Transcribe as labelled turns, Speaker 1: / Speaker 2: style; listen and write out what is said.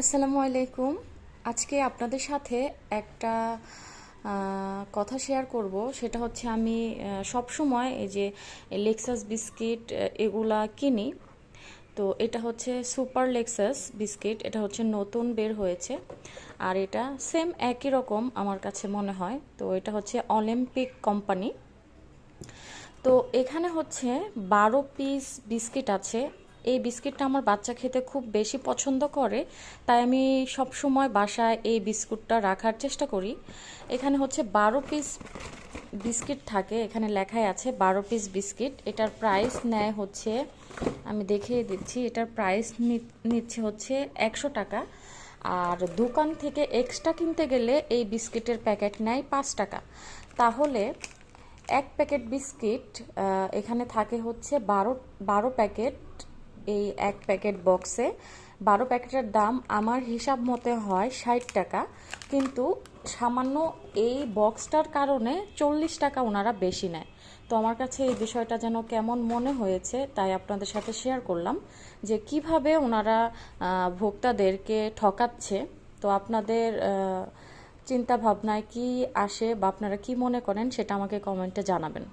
Speaker 1: আসসালামু আলাইকুম। আজকে আপনাদের সাথে একটা কথা শেয়ার করব। সেটা হচ্ছে আমি সব সময় এই যে লেক্সাস বিস্কিট এগুলা কিনি। তো এটা হচ্ছে সুপার লেক্সাস বিস্কিট এটা হচ্ছে নতুন বের হয়েছে। আর এটা সেম একই রকম আমার কাছে মনে হয়। তো এটা হচ্ছে অলিম্পিক কোম্পানি তো এখানে হচ্ছে বারো পিস বিস্কিট আছে। এই বিস্কিটটা আমার বাচ্চা খেতে খুব বেশি পছন্দ করে, তাই আমি সব সময় বাসায় এই বিস্কুটটা রাখার চেষ্টা করি। এখানে হচ্ছে বারো পিস বিস্কিট থাকে, এখানে লেখাই আছে বারো পিস বিস্কিট। এটার প্রাইস নেয় হচ্ছে, আমি দেখিয়ে দিচ্ছি, এটার প্রাইস নিচ্ছে হচ্ছে একশো টাকা। আর দোকান থেকে এক্সট্রা কিনতে গেলে এই বিস্কিটের প্যাকেট নেয় পাঁচ টাকা। তাহলে এক প্যাকেট বিস্কিট এখানে থাকে হচ্ছে বারো বারো প্যাকেট এই এক প্যাকেট বক্সে। বারো প্যাকেটের দাম আমার হিসাব মতে হয় ষাট টাকা, কিন্তু সামান্য এই বক্সটার কারণে চল্লিশ টাকা ওনারা বেশি নেয়। তো আমার কাছে এই বিষয়টা যেন কেমন মনে হয়েছে তাই আপনাদের সাথে শেয়ার করলাম যে কীভাবে ওনারা ভোক্তাদেরকে ঠকাচ্ছে। তো আপনাদের চিন্তা ভাবনায় কি আসে বা আপনারা কি মনে করেন সেটা আমাকে কমেন্টে জানাবেন।